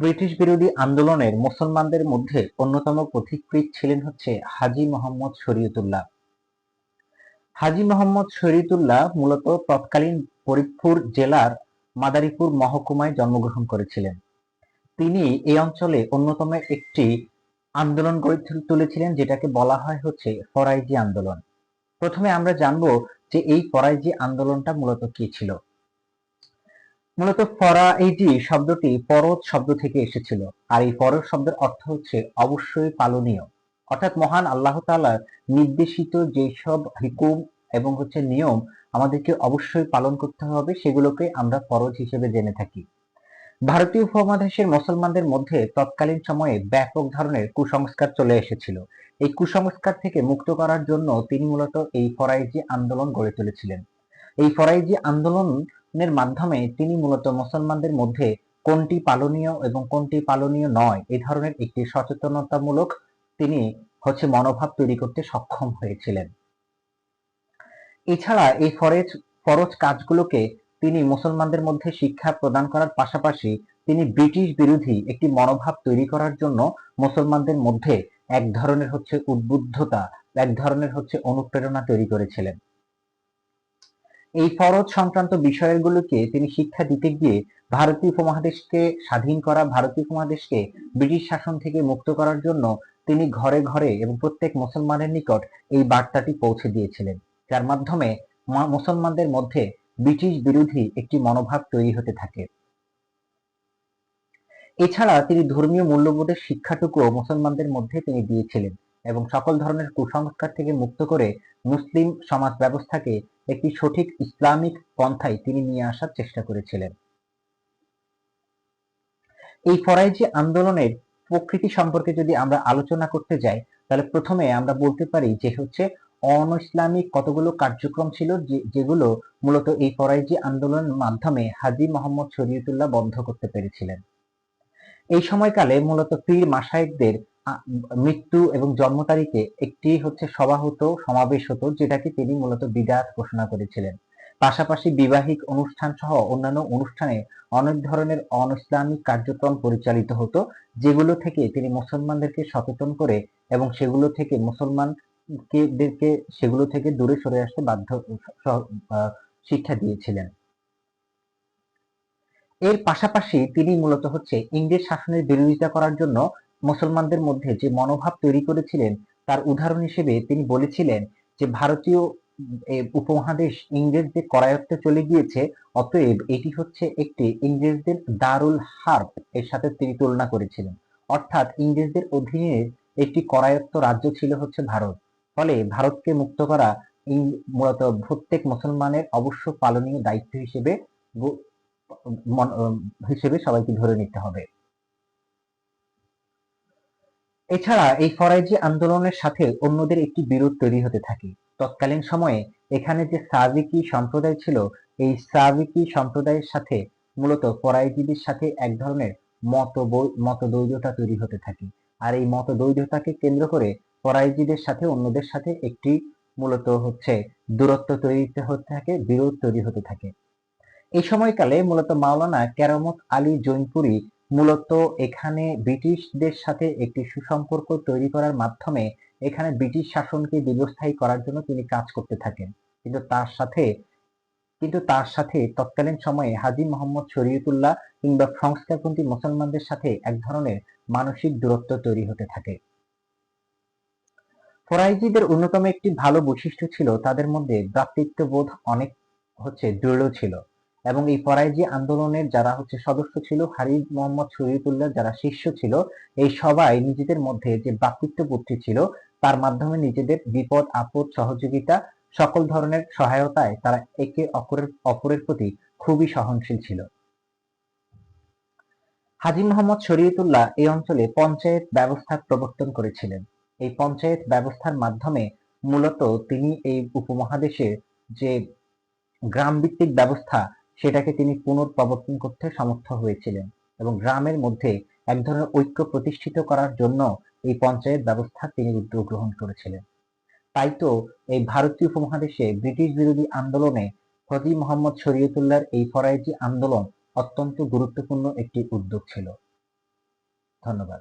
British বিরোধী আন্দোলনের মুসলমানদের মধ্যে অন্যতম পথিকৃৎ ছিলেন হচ্ছে হাজী মোহাম্মদ শরীয়তুল্লাহ। হাজী মোহাম্মদ শরীয়তুল্লাহ মূলত তৎকালীন ফরিদপুর জেলার মাদারীপুর মহকুমায় জন্মগ্রহণ করেছিলেন। তিনি এই অঞ্চলে অন্যতম একটি আন্দোলন গড়ে তুলেছিলেন যেটাকে বলা হয় হচ্ছে ফরাইজি আন্দোলন। প্রথমে আমরা জানব যে এই ফরাইজি আন্দোলনটা মূলত কি ছিল। মূলত ফরাইজি শব্দটি পরজ শব্দ থেকে এসেছিল। আর এই পরজ শব্দের অর্থ হচ্ছে অবশ্যই পালনীয়। অর্থাৎ মহান আল্লাহ তাআলার নির্দেশিত যেসব হুকুম এবং হচ্ছে নিয়ম আমাদেরকে অবশ্যই পালন করতে হবে, সেগুলোকে আমরা ফরজ হিসেবে জেনে থাকি। ভারতীয় উপমহাদেশের মুসলমানদের মধ্যে তৎকালীন সময়ে ব্যাপক ধরনের কুসংস্কার চলে এসেছিল। এই কুসংস্কার থেকে মুক্ত করার জন্য তিনি মূলত এই ফরাইজি আন্দোলন গড়ে তুলেছিলেন। এই ফরাইজি আন্দোলনের মাধ্যমে তিনি মূলত মুসলমানদের মধ্যে কোনটি পালনীয় এবং কোনটি পালনীয় নয় এই ধরনের একটি সচেতনতামূলক তিনি হচ্ছে মনোভাব তৈরি করতে সক্ষম হয়েছিলেন। এছাড়া এই ফরেজ, ফরজ কাজগুলোকে তিনি মুসলমানদের মধ্যে শিক্ষা প্রদান করার পাশাপাশি তিনি ব্রিটিশ বিরোধী একটি মনোভাব তৈরি করার জন্য মুসলমানদের মধ্যে এক ধরনের হচ্ছে উদ্বুদ্ধতা, এক ধরনের হচ্ছে অনুপ্রেরণা তৈরি করেছিলেন। এই ফরজ সংক্রান্ত বিষয়গুলোকে তিনি শিক্ষা দিতে গিয়ে ভারতীয় উপমহাদেশকে স্বাধীন করা, ভারতীয় উপমহাদেশকে ব্রিটিশ শাসন থেকে মুক্ত করার জন্য তিনি ঘরে ঘরে এবং প্রত্যেক মুসলমানের নিকট এই বার্তাটি পৌঁছে দিয়েছিলেন। যার মাধ্যমে মুসলমানদের মধ্যে ব্রিটিশ বিরোধী একটি মনোভাব তৈরি হতে থাকে। এছাড়া তিনি ধর্মীয় মূল্যবোধের শিক্ষাটুকুও মুসলমানদের মধ্যে তিনি দিয়েছিলেন। এবং সকল ধরনের কুসংস্কার থেকে মুক্ত করে মুসলিম সমাজ ব্যবস্থাকে একটি সঠিক ইসলামিক পন্থায় তিনি নিয়ে আসার চেষ্টা করেছিলেন। এই ফরাইজি আন্দোলনের প্রকৃতি সম্পর্কে যদি আমরা আলোচনা করতে যাই, তাহলে প্রথমে আমরা বলতে পারি যে হচ্ছে অন ইসলামিক কতগুলো কার্যক্রম ছিল যেগুলো মূলত এই ফরাইজি আন্দোলনের মাধ্যমে হাজি মোহাম্মদ শরীয়তুল্লাহ বন্ধ করতে পেরেছিলেন। এই সময়কালে মূলত পীর মাসায়েকদের মৃত্যু এবং জন্ম তারিখে একটি হচ্ছে সভা হতো সমাবেশ হতো যেটাকে তিনি মূলত বিদাত ঘোষণা করেছিলেন। পাশাপাশি বিবাহিক অনুষ্ঠান সহ অন্যান্য অনুষ্ঠানে অনেক ধরনের অন ইসলামিক কার্যক্রম পরিচালিত হতো, যেগুলো থেকে তিনি মুসলমানদেরকে সচেতন করে এবং সেগুলো থেকে মুসলমান দেরকে সেগুলো থেকে দূরে সরে আসতে বাধ্য শিক্ষা দিয়েছিলেন। এর পাশাপাশি তিনি মূলত হচ্ছে ইংরেজ শাসনের বিরোধিতা করার জন্য মুসলমানদের মধ্যে যে মনোভাব তৈরি করেছিলেন, তার উদাহরণ হিসেবে তিনি বলেছিলেন যে ভারতীয় উপমহাদেশ ইংরেজদের করায়ত্তে চলে গিয়েছে, অতএব এটি হচ্ছে একটি ইংরেজদের দারুল হার্ব এর সাথে তিনি তুলনা করেছিলেন। অর্থাৎ ইংরেজদের অধীনে একটি করায়ত্ত রাজ্য ছিল হচ্ছে ভারত। ফলে ভারতকে মুক্ত করা মূলত প্রত্যেক মুসলমানের অবশ্য পালনীয় দায়িত্ব হিসেবে হিসেবে সবাইকে ধরে নিতে হবে। এছাড়া এই ফরাইজি আন্দোলনের সাথে অন্যদের একটি বিরোধ তৈরি হতে থাকে। তৎকালীন সময়ে এখানে যে সাবিকি সম্প্রদায় ছিল, এই সাবিকি সম্প্রদায়ের সাথে মূলত ফরাইজিদের সাথে এক ধরনের মত মতদ্বৈধতা তৈরি হতে থাকে। আর এই মতদ্বৈধতাকে কেন্দ্র করে ফরাইজিদের সাথে অন্যদের সাথে একটি মূলত হচ্ছে দূরত্ব তৈরি হতে থাকে, বিরোধ তৈরি হতে থাকে। এই সময়কালে মূলত মাওলানা কেরামত আলী জৈনপুরি মূলত এখানে ব্রিটিশদের সাথে একটি সুসম্পর্ক তৈরি করার মাধ্যমে এখানে ব্রিটিশ শাসনকে দীর্ঘস্থায়ী করার জন্য তিনি কাজ করতে থাকেন। কিন্তু তার সাথে, কিন্তু তার সাথে তৎকালীন সময়ে হাজি মোহাম্মদ শরীয়তুল্লাহ কিংবা সংস্কারপন্থী মুসলমানদের সাথে এক ধরনের মানসিক দূরত্ব তৈরি হতে থাকে। ফরাইজিদের অন্যতম একটি ভালো বৈশিষ্ট্য ছিল তাদের মধ্যে ভ্রাতৃত্ববোধ অনেক হচ্ছে দৃঢ় ছিল। এবং এই ফরাইজি আন্দোলনের যারা হচ্ছে সদস্য ছিল হারিদ মোহাম্মদ শরীয়তুল্লাহ যারা শিষ্য ছিল, এই সবাই নিজেদের মধ্যে যে ভ্রাতৃত্ববোধটি ছিল, তার মাধ্যমে নিজেদের বিপদ, আপদ, সহযোগিতা সকল ধরনের সহায়তায় তারা একে অপরের অপরের প্রতি খুবই সহনশীল ছিল। হাজি মোহাম্মদ শরীয়তুল্লাহ এই অঞ্চলে পঞ্চায়েত ব্যবস্থা প্রবর্তন করেছিলেন। এই পঞ্চায়েত ব্যবস্থার মাধ্যমে মূলত তিনি এই উপমহাদেশের যে গ্রাম ভিত্তিক ব্যবস্থা সেটাকে তিনি পুনঃপ্রবর্তন করতে সমর্থ হয়েছিলেন এবং গ্রামের মধ্যে এক ধরনের ঐক্য প্রতিষ্ঠিত করার জন্য এই পঞ্চায়েত ব্যবস্থা তিনি উদ্যোগ গ্রহণ করেছিলেন। তাই তো এই ভারতীয় উপমহাদেশে ব্রিটিশ বিরোধী আন্দোলনে ফজি মোহাম্মদ শরীয়তুল্লাহর এই ফরাইজি আন্দোলন অত্যন্ত গুরুত্বপূর্ণ একটি উদ্যোগ ছিল। ধন্যবাদ।